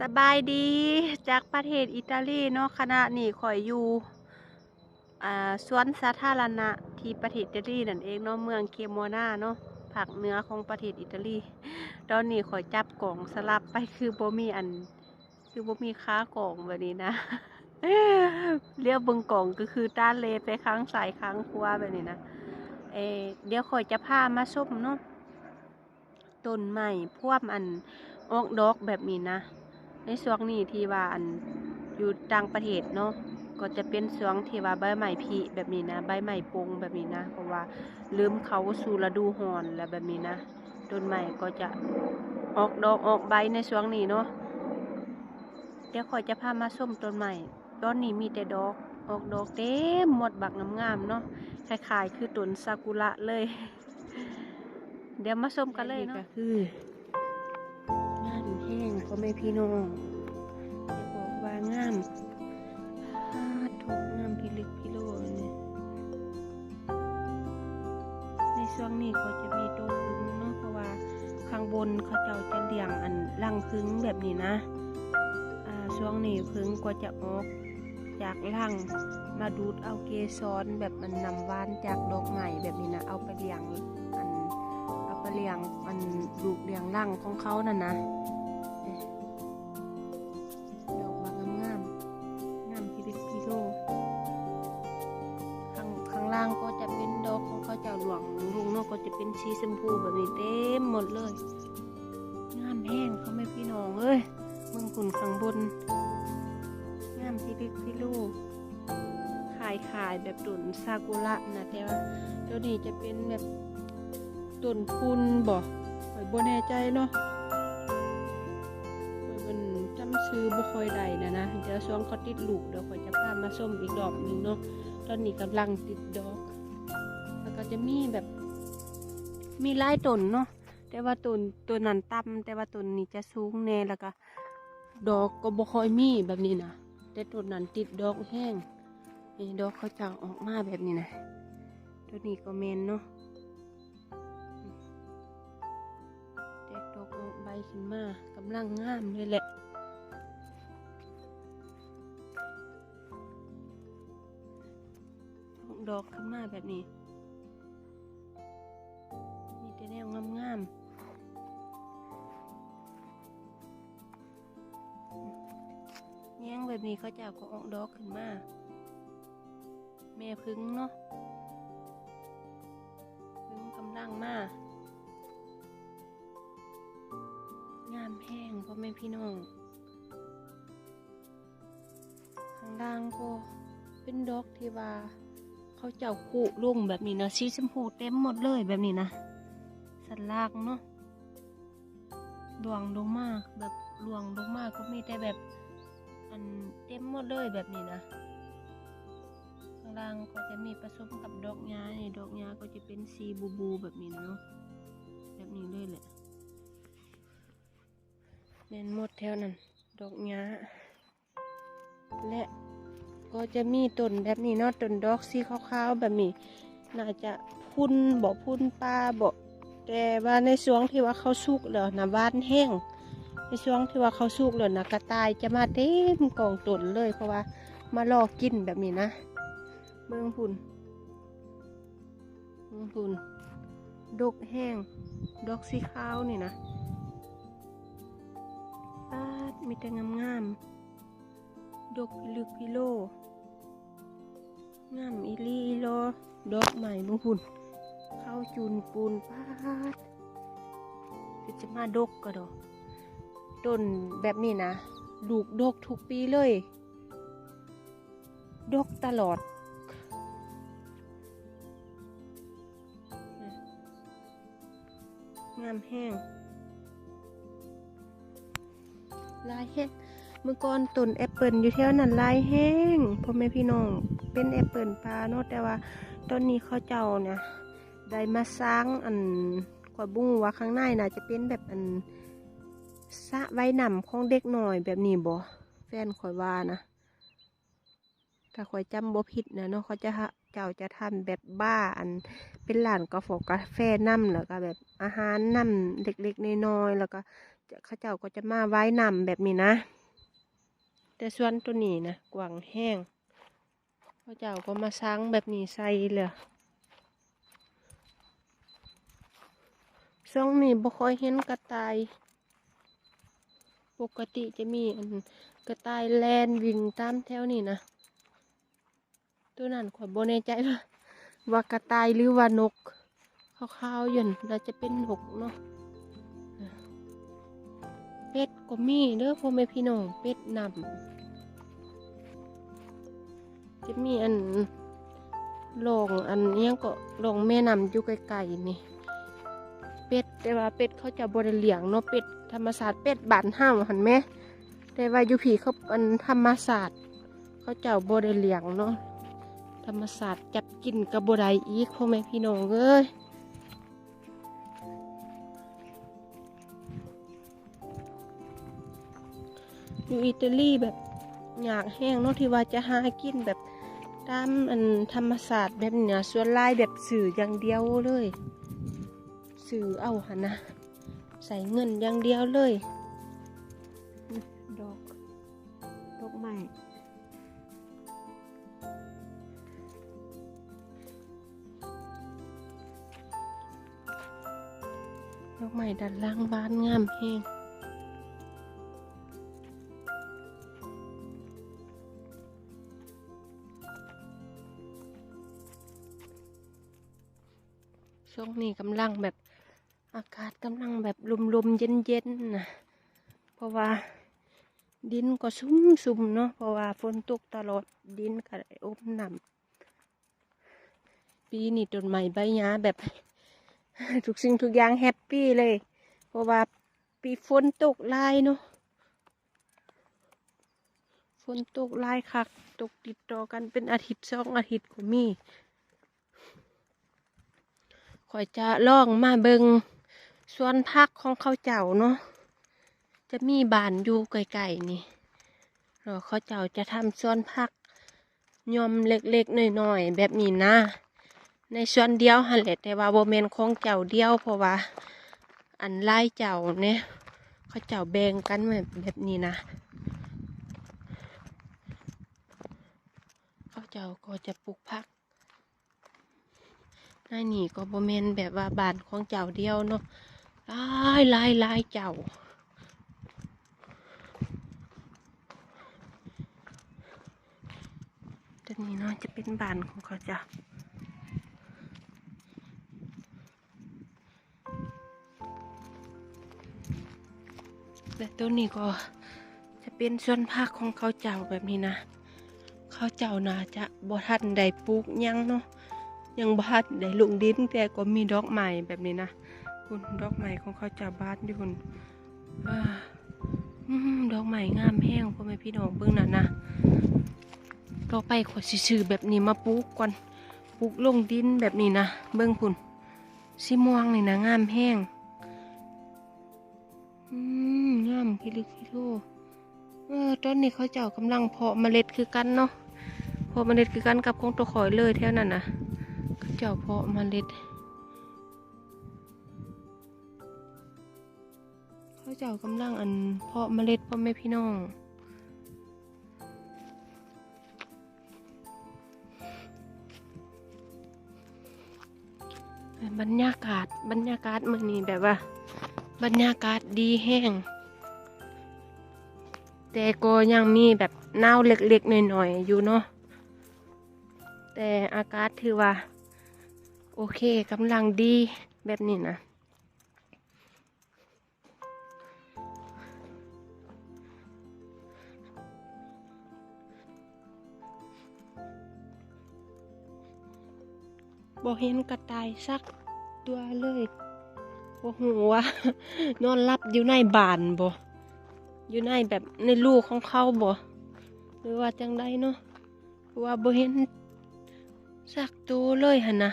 สบายดีจากประเทศอิตาลีเนาะคณะนี่ข่อยอยู่อ่าสวนสาธารณะที่ประเทศอิตาลีนั่นเองเนาะเมืองเคโมนาเนาะภาคเนื้อของประเทศอิตาลีตอนนี้ข่อยจับกล่องสลับไปคือโบมีอัน คือโบมีค้ากล่องแบบนี้นะเรียกบิ่งกล่องก็คือต้านเลไปข้างซ้ายข้างขวแบบนี้นะเอเดี๋ยวข่อยจะพามาส้มเนาะต้นไม้พวกอันออกดอกแบบนี้นะ ในช่วงนี้ที่ว่าอันอยู่ต่างประเทศเนาะก็จะเป็นช่วงที่ว่าใบไม้ผลิแบบนี้นะ ใบไม้ปงแบบนี้นะเพราะว่าลืมเขาสู่ฤดูร้อนแล้วแบบนี้นะต้นไม้ก็จะออกดอกออกใบในช่วงนี้เนาะเดี๋ยวขอยจะพามาส้มต้นไม้ตอนนี้มีแต่ดอกออกดอกเต็มหมดบักงามๆเนาะคล้ายๆ คือต้นซากุระเลย เดี๋ยวมาส้มกันเลยเนาะคือ ห้งพ่อแม่พี่น้องจะบอกว่างามฮาดทุกงามพิลึกพิโลเนี่ยในช่วงนี้ก็จะมีตัวพึ่งเนาะเพราะว่าข้างบนเขาเจ้าจะเลี้ยงอันรังพึ่งแบบนี้นะอ่าช่วงนี้พึ่งก็จะออกจากรังมาดูดเอาเกสรแบบมันนำว่านจากดอกไม้แบบนี้นะเอาไปเลี้ยงอันเอาไปเลี้ยงมันลูกเลี้ยงรังของเขานั่นนะ นะแต่ว่าตัวนี้จะเป็นแบบต้นพุนบ่ข่อยบ่แน่ใจเนาะข่อยมันจำชื่อบ่ค่อยได้นะนะเดี๋ยวช่วงเขาติดลูกเดี๋ยวข่อยจะพามาส้มอีกดอกหนึงเนาะตอนนี้กำลังติดดอก แล้วก็จะมีแบบมีลายต้นเนาะแต่ว่าต้นตัวนั้นต่ำแต่ว่าต้นนี้จะสูงแน่แล้วก็ดอกก็บ่ค่อยมีแบบนี้นะแต่ต้นนั้นติดดอกแห้งนี่ดอกเขาจะออกมาแบบนี้นะ ตัวนี้ก็แมนเนาะแตกดอกออกใบขึ้นมากำลังงามเลยแหละออกดอกขึ้นมาแบบนี้ มีแต่แนวงามๆแย้งแบบนี้เขาจะก็ออกดอกขึ้นมา แม่พึ่งเนาะ พี่น้อง ข้างล่างก็เป็นดอกที่ว่าเขาเจ้าคู่ลงแบบนี้นะสีชมพูเต็มหมดเลยแบบนี้นะ สันลากเนาะหลวงลงมากแบบลวงลงมากก็มีแต่แบบอันเต็มหมดเลยแบบนี้นะข้างล่างก็จะมีผสมกับดอกหญ้านี่ดอกหญ้าก็จะเป็นสีบูบูแบบนี้เนาะแบบนี้เลยแหละ แม่นหมดแถวนั้น ดอกหญ้าและก็จะมีต้นแบบนี้เนาะต้นดอกสีขาวๆแบบนี้ น่าจะพุ่นบ่พุ่นปลาบ่แต่ว่าในช่วงที่ว่าเขาสุกแล้วนะบ้านแห้งในช่วงที่ว่าเขาสุกแล้วนะกระต่ายจะมาเต็มกองต้นเลยเพราะว่ามารอกินแบบนี้นะ เมืองพุ่นเมืองพุ่นดกแห้งดอกสีขาวนี่นะ ปาดมีแต่งามงามๆดกลึกพิโลงามอีลีอีโลดอกใหม่ลุงหุ่นเข้าจูนปูนปาดคือจะมาดกก็ดอกต้นแบบนี้นะลูกดกทุกปีเลย ดกตลอดงามแห้ง ลายแห้งเมื่อก่อนต้นแอปเปิลอยู่แถวนั้นลายแห้งพ่อแม่พี่น้องเป็นแอปเปิลปลาเนาะแต่ว่าตอนนี้เขาเจ้าเนี่ยได้มาสร้างอันกว่าบุ้งว่าข้างในน่ะจะเป็นแบบอันสะไว้นำของเด็กหน่อยแบบนี้บ่แฟนข่อยว่านะถ้าข่อยจำบ่ผิดนะเนาะเขาจะเจ้าจะทำแบบบ้าอันเป็นร้านกาแฟกาแฟน้ำแล้วก็แบบอาหารน้ำเล็กๆน้อยๆแล้วก็ จะเขาเจ้าก็จะมาไว้นำแบบนี้นะ แต่ส่วนตัวนี้นะกวางแห้งเขาเจ้าก็มาซังแบบนี้ใส่เลยช่วงนี้บ่ค่อยเห็นกระต่าย ปกติจะมีกระต่ายแลนวิ่งตามแถวนี้นะ ตัวนั้นขอยบ่แน่ใจว่าว่ากระต่ายหรือว่านกขาวๆย่นั่นน่าจะเป็นนกเนาะ เป็ดก็มีเด้อพ่อแม่พี่น้องเป็ดนำจะมีอันลงอันนี้ก็ลงแม่นำอยู่ไกลๆนี่ เป็ดแต่ว่าเป็ดเขาจะบริเลียงเนาะเป็ดธรรมศาสตร์เป็ดบานห้าวหันไหมแต่ว่าอยู่ผีเขาอันธรรมศาสตร์เขาเจ้าบริเลียงเนาะธรรมศาสตร์จับกินกับบไดอีกพ่อแม่พี่น้องเอ้ย อยู่อิตาลีแบบอยากแห้งเนาะที่ว่าจะหากินแบบตามอันธรรมศาสตร์แบบเนี้ยส่วนลายแบบสื่ออย่างเดียวเลยซื้อเอาหนนะ ใส่เงินอย่างเดียวเลย ดอก ดอกไม้ดอกไม้ด้านล่างบ้านงามแห้ง ช่วงนี้กำลังแบบอากาศกำลังแบบลมๆเย็นๆนะเพราะว่าดินก็ซุ่มๆเนาะเพราะว่าฝนตกตลอดดินก็ได้อมน้ำปีนี้ต้นไม้ใบหญ้าแบบทุกสิ่งทุกอย่างแฮปปี้เลย เพราะว่าปีฝนตกลายเนาะฝนตกลายคัก ตกติดต่อกันเป็นอาทิตย์สองอาทิตย์ก็มี ข่อยจะล่องมาเบิงสวนพักของเขาเจ้าเนาะจะมีบานอยู่ไกลๆนี่แล้วเขาเจ้าจะทำสวนพักยอมเล็กๆหน้อยๆแบบนี้นะ ในส่วนเดียวหันแหละแต่ว่าโบเมนของเจ้าเดียวเพราะว่า อันไล่เจ้าเนี่ยเขาเจ้าแบ่งกันแบบแบบนี้นะเขาเจ้าก็จะปลูกพัก นานี่ก็บ่แม่นแบบว่าบานของเจ้าเดียวเนาะลายลายลายเจ้าตัวนี้เนาะจะเป็นบานของเขาจ้ะและตัวนี้ก็จะเป็นส่วนภาคของเขาเจ้าแบบนี้นะ เขาเจ้าน่าจะบ่ทันได้ปลูกยังเนาะ ยังบ้านได้ลุงดินแต่ก็มีดอกไม้แบบนี้นะคุณดอกไม้ของเขาจากบ้านดิคุณอ่าอืมดอกไม้งามแห้งพ่อแม่พี่น้องเบิ่งน่ะนะต่อไปขอซื้อแบบนี้มาปลูกก่อนปลูกลงดินแบบนี้นะเบิ่งคุณสีม่วงนี่นะงามแห้งอืมงามคิลิคิโลเออตอนนี้เขาเจ้ากำลังเพาะเมล็ดคือกันเนาะเพาะเมล็ดคือกันกับของตัวข่อยเลยแถวนั้นนะ เจ้าเพาะเมล็ดเขาเจ้ากำลังอันเพาะเมล็ดพ่อแม่พี่น้อง บรรยากาศบรรยากาศเมื่อนี้แบบว่า บรรยากาศดีแห้ง แต่ก็ยังมีแบบหนาวเล็กๆหน่อยๆอยู่เนาะแต่อากาศถือว่า โอเคกำลังดีแบบนี้นะบอเห็นกระต่ายสักตัวเลยบอหูว่านอนรับอยู่ในบ้านบ่อยู่ในแบบในลูกของเขาบ่หรือว่าจังไดเนาะว่าบอเห็นสักตัวเลยหันนะ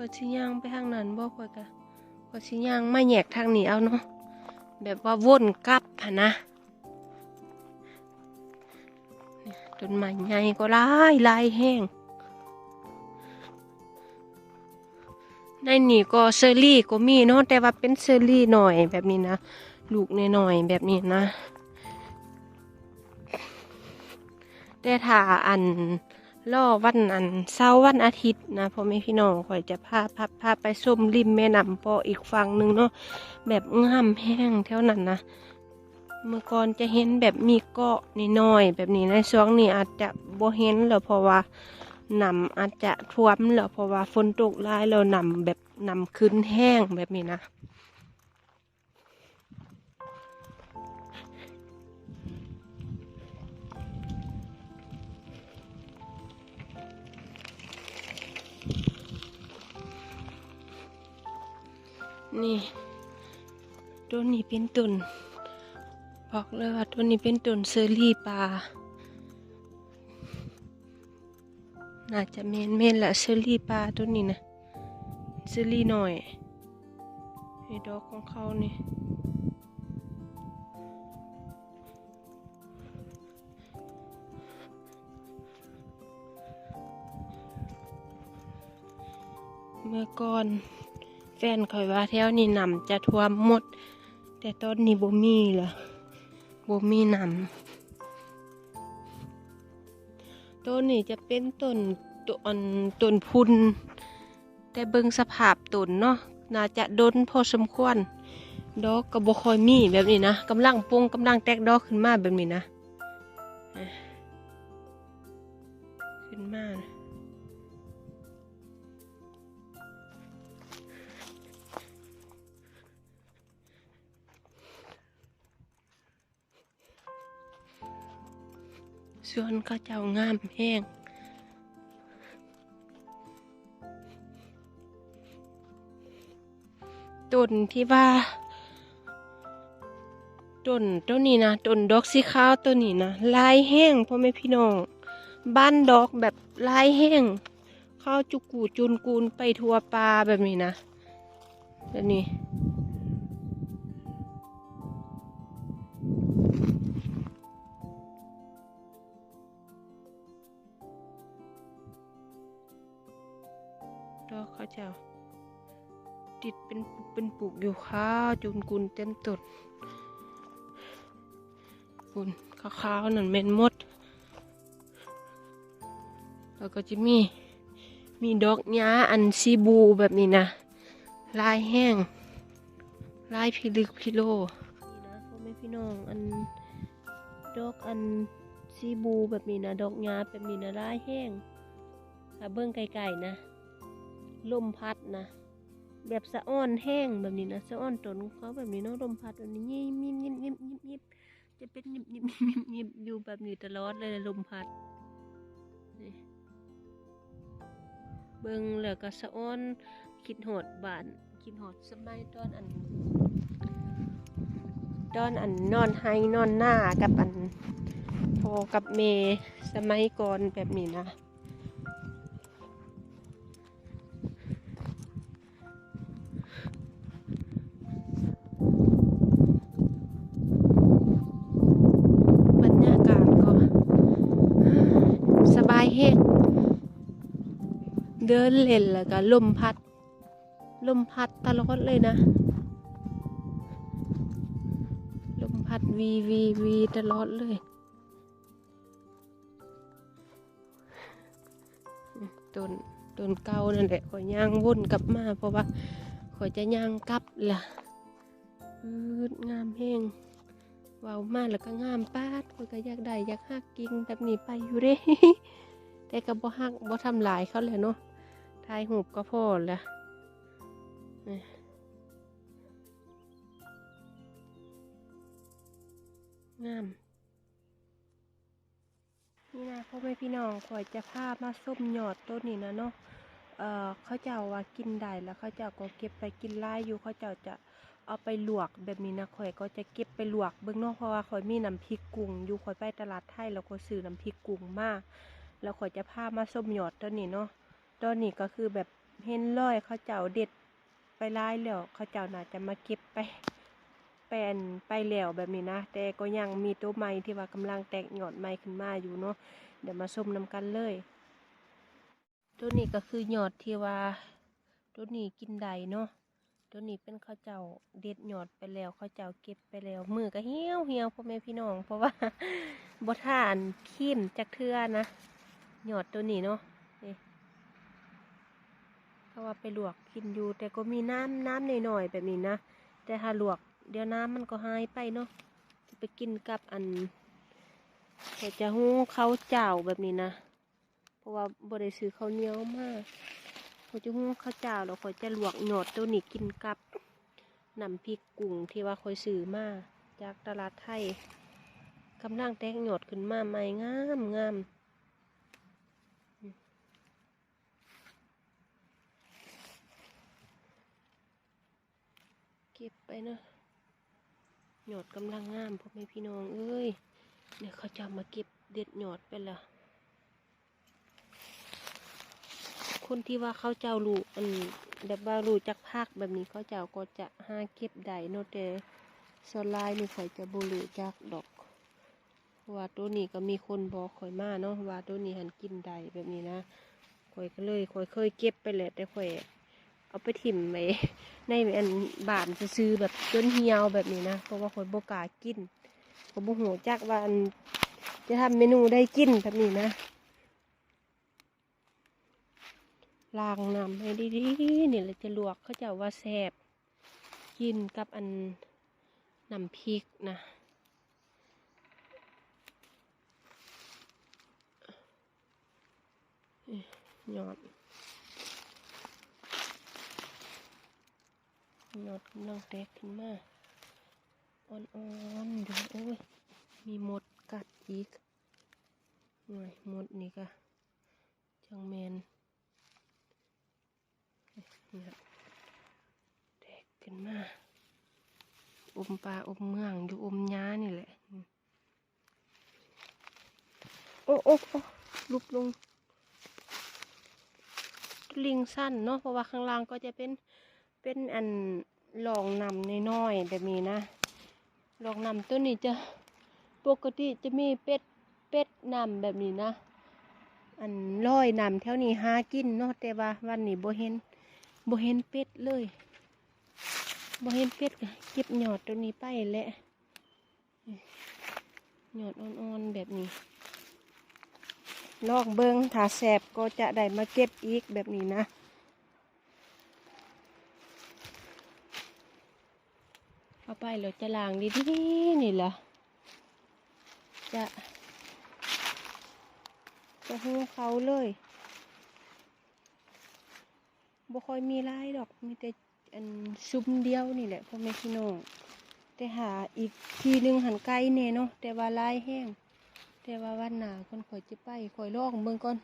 อืมกว่าชิย่างไปทางนั้นบ่ค่อยกะกว่าชิย่างไม่แยกทางนี้เอาเนาะแบบว่าวนกลับหันะเนี่ยต้นไม้ใหญ่ก็ลายลายแห้งในนี่ก็เชอรี่ก็มีเนาะแต่ว่าเป็นเชอรี่หน่อยแบบนี้นะ ลูกน้อยๆแบบนี้นะ แต่ถ้าอัน ล่อวันอันเสาร์วันอาทิตย์นะพ่อแม่พี่น้องข่อยจะพาพาพาไปส้มริมแม่น้ำปออีกฝั่งหนึ่งเนาะแบบงามแห้งเท่านั้นนะเมื่อก่อนจะเห็นแบบมีเกาะน้อยๆแบบนี้ในช่วงนี้อาจจะบ่เห็นแล้วเพราะว่าน้ำอาจจะท่วมแล้วเพราะว่าฝนตกหลายแล้วน้ำแบบน้ำขึ้นแห้งแบบนี้นะ นี่ต้นนี้เป็นต้นบอกเลยว่าต้นนี้เป็นต้นเซอรี่ปลาน่าจะเมนเมนแหละเซอรี่ปลาต้นนี้นะเซอรี่หน่อยไอ้ดอกของเขานี่เมื่อก่อน ฟนคอยว่าแถวนี้นำจะท่วมหมด แต่ต้นนี้บ่มีเหรอบ่มีนำต้นนี้จะเป็นต้นต้นต้นพุนแต่เบิ่งสภาพต้นเนาะน่าจะดนพอสมควร ดอกก็บ่ค่อยมีแบบนี้นะกำลังปุงกำลังแตกดอกขึ้นมาแบบนี้นะขึ้นมานะ ส่วนก็เจ้างามแห้งต้นที่ว่าต้นต้นนี้นะต้นดอกสีขาวต้นนี้นะลายแห้งพ่อแม่พี่น้องบ้านดอกแบบลายแห้งข้าวจุกูจุนกูนไปทั่วปลาแบบนี้นะแบบนี้ เจ้า ติดเป็นปุกเป็นปุกอยู่ข้าวจุนกุนเต็มต้นกุนขาวๆนั่นเม็นมด แล้วก็จะมี มีดอกหญ้าอันซีบูแบบนี้นะ ลายแห้ง ลายพิลึกพิโลนี่นะพ่อแม่พี่น้องอันดอกอันซีบูแบบนี้นะ ดอกหญ้าแบบนี้นะลายแห้งถ้าเบิ้งไกลๆนะ ลมพัดนะแบบสะอ้อนแห้งแบบนี้นะสะอ้อนตนเขาแบบนี้เนาะลมพัดแบบนี้ยิบยิบยิบยิบยิบยิบจะเป็นยิบยิบยิบยิบอยู่แบบนี้ตลอดเลยลมพัดนี่เบิ่งแล้วก็สะอ้อนคิดหดบานคิดหดสมัยตอนอันตอนอันนอนไฮนอนหน้ากับอันพอกับเมสมัยก่อนแบบนี้นะ เดินเล่นแล้วก็ลมพัด ลมพัดตลอดเลยนะ ลมพัดวีวีวีตลอดเลย ต้นต้นเก่านั่นแหละข่อยย่างวุ่นกลับมาเพราะว่าข่อยจะย่างกลับล่ะอืดงามแห้งเว้าวมากแล้วก็งามปาดคนก็อยากได้อยากหักกิ่งแบบนี้ไปอยู่เด้แต่ก็บ่หักบ่ทำลายเขาแหละเนาะ ถ่ายหูปก็พอละนี่งาม นี่นะพ่อแม่พี่น้องข่อยจะพามาส้มหยอดต้นนี้นะเนาะเอ่อเขาเจ้าว่ากินได้แล้วเขาเจ้าก็เก็บไปกินไล่อยู่เขาเจ้าจะเอาไปลวกแบบนี้นะข่อยก็จะเก็บไปลวกเบิ่งนาะเพราะว่าข่อยมีน้ำพริกกุ้งอยู่ข่อยไปตลาดไทยแล้วก็ซื้อน้ำพริกกุ้งมาแล้วข่อยจะพามาส้มหยอดตัวนี้เนาะ ตัวนี้ก็คือแบบเห็นร้อยเขาเจ้าเด็ดไปไล่แล้วเขาเจ้าน่าจะมาเก็บไปแปลนไปแล้วแบบนี้นะ แต่ก็ยังมีตัวใหม่ที่ว่ากำลังแตกหยอดใหม่ขึ้นมาอยู่เนาะเดี๋ยวมาส้มนำกันเลย ตัวนี้ก็คือหยอดที่ว่าตัวนี้กินได้เนาะตัวนี้เป็นข้าวเจ้าเด็ดหยอดไปแล้วข้าวเจ้าเก็บไปแล้ว มือก็เหี่ยวเหี่ยวพ่อแม่พี่น้อง เพราะว่าบ่ทานขี้มจักเทือนะหยอดตัวนี้เนาะ เพราะว่าไปลวกกินอยู่ แต่ก็มีน้ำน้ำหน่อยๆแบบนี้นะ แต่ถ้าลวกเดี๋ยวน้ำมันก็หายไปเนาะจะไปกินกับอันแต่จะหู้เขาเจ้าแบบนี้นะ เพราะว่าบริซื้อข้าเหนียวมากเขาจะหู้เขาเจ้าแล้วเขาจะลวกหยอดตัวนี้กินกับน้ำพริกกุ้งที่ว่าคอยซื้อมาจากตลาดไทยกำลังแตกหยอดขึ้นมาใหม่งามงามอืมเก็บไปเนาะหยอดกำลังงามพ่อแม่พี่น้องเอ้ยเนี่ยเขาจะมาเก็บเด็ดหยอดไปละคนที่ว่าเขาเจ้ารู้อันแบบว่ารูจักภาคแบบนี้เขาเจ้าก็จะหาเก็บได้เนาะแต่ส่วนหลายนี่ข่อยจะบ่รู้จักดอกว่าตัวนี้ก็มีคนบอกข่อยมาเนาะว่าตัวนี้หันกินได้แบบนี้นะข่อยก็เลยข่อยเคยเก็บไปแหละแต่ข่อย เอาไปถิ่มไว้ในอันบานซื้อแบบจนเหี่ยวแบบนี้นะ เพราะว่าข่อยบ่กากินข่อยบ่ฮู้จักว่าอันจะทำเมนูได้กินแบบนี้นะล้างน้ำให้ดีๆนี่แหละจะลวกเขาจะว่าแซ่บกินกับอันน้ำพริกนะเอ้ยหยอด หยอดกำลังแตกขึ้นมาอ่อนๆอยู่โอ้ย มีหมดกัดอีกหน่อยหมดนี่ก็จังแมนเนี่ยแตกขึ้นมาอมปลาอมเมืองอยู่อมย้านี่แหละ โอ้โอ้โอ้ลุกลงลิงสั้นเนาะเพราะว่าข้างล่างก็จะเป็น เป็นอันลองนำน้อยๆแบบนี้นะลองนำตัวนี้จะปกติจะมีเป็ดเป็ดนำแบบนี้นะ อันร้อยนำแถวนี้หากินเนาะแต่ว่าวันนี้บ่เห็นบ่เห็นเป็ดเลยบ่เห็นเป็ดก็เก็บหยอดตัวนี้ไปแหละหยอดอ่อนๆแบบนี้ลอกเบิงถ้าแสบก็จะได้มาเก็บอีกแบบนี้นะ เอา ไปเราจะล้างดีๆนี่ล่ะจะจะหูเขาเลยบ่ค่อยมีหลายดอกมีแต่อันซุ้มเดียวนี่แหละพ่อแม่พี่น้องแต่หาอีกทีหนึ่งหันไกลเน่เนาะแต่ว่าหลายแห้ง แต่ว่าวันหนาคนข่อยจะไปข่อยลองเบิ่งก่อน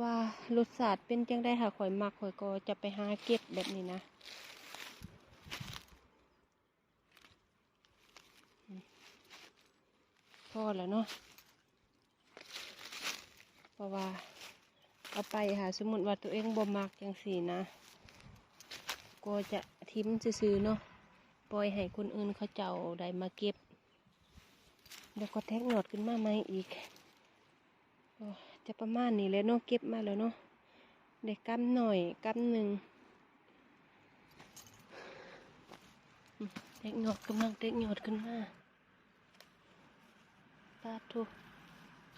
ว่ารสชาติเป็นจังได้ค่ะข่อยมักข่อยก็จะไปหาเก็บแบบนี้นะอืม พอแล้วเนาะเพราะว่าเอาไปหาสมมติว่าตัวเองบ่มักจังสีนะ ก็จะทิ้มซื้อเนาะปล่อยให้คนอื่นเขาเจ้าได้มาเก็บเดี๋ยวก็แทกหนอดขึ้นมาไหมอีกจะประมาณนี้แล้วเนาะเก็บมาแล้วเนาะได้กำหน่อยกำหนึ่งอืมแทกหนอดกำลังแทกหนอดขึ้นมา ปาทุ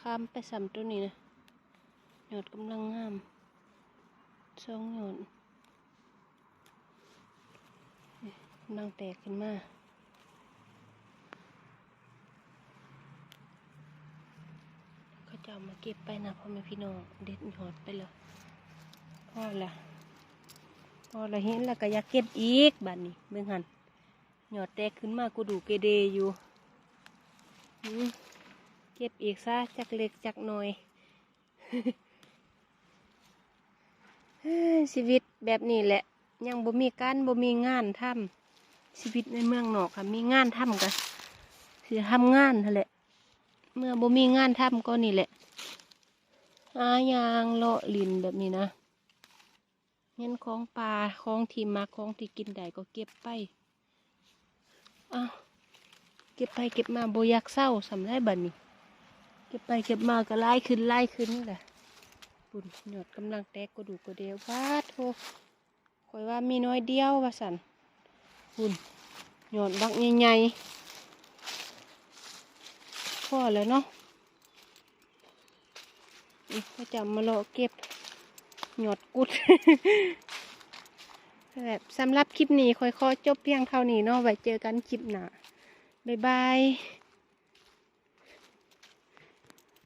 ข้ามไปสามตัวนี้นะหยดกำลังงามสองหยดนี่กำลังแตกขึ้นมาเขาจะเอามาเก็บไปนะพ่อแม่พี่น้องเด็ดหยดไปเลยพ่อละพ่อละเห็นแล้วก็อยากเก็บอีกบัดนี้เบิ่งหันหยอดแตกขึ้นมากูดูเกเดอยู่หืม ก็บอีกซะจักเล็กจักหน้อย ชีวิตแบบนี้แหละ ยังบ่มีการบ่มีงานทำชีวิตในเมืองนอกค่ะ มีงานทำกันสิทำงานนั่นแหละ เมื่อบ่มีงานทำก็นี่แหละหายางเลาะลินแบบนี้นะเงินของปลาของที่มักของที่กินได้ก็เก็บไปอ้าวเก็บไปเก็บมาบ่อยากเศร้าสำได้บัดนี้ เก็บไปเก็บมาก็ไล่ขึ้นไล่ขึ้นนี่แหละปุ่นหยอดกำลังแตกกระดูกกระเดียวฟาโทข่อยว่ามีน้อยเดียวว่าสันหุ่นหยอดบักใหญ่ๆพอแล้วเนาะนี่ก็จะมาเลาะเก็บหยอดกุดแบบสำหรับคลิปนี้ค่อยขอจบเพียงเท่านี้เนาะไว้เจอกันคลิปหน้าบ๊ายบาย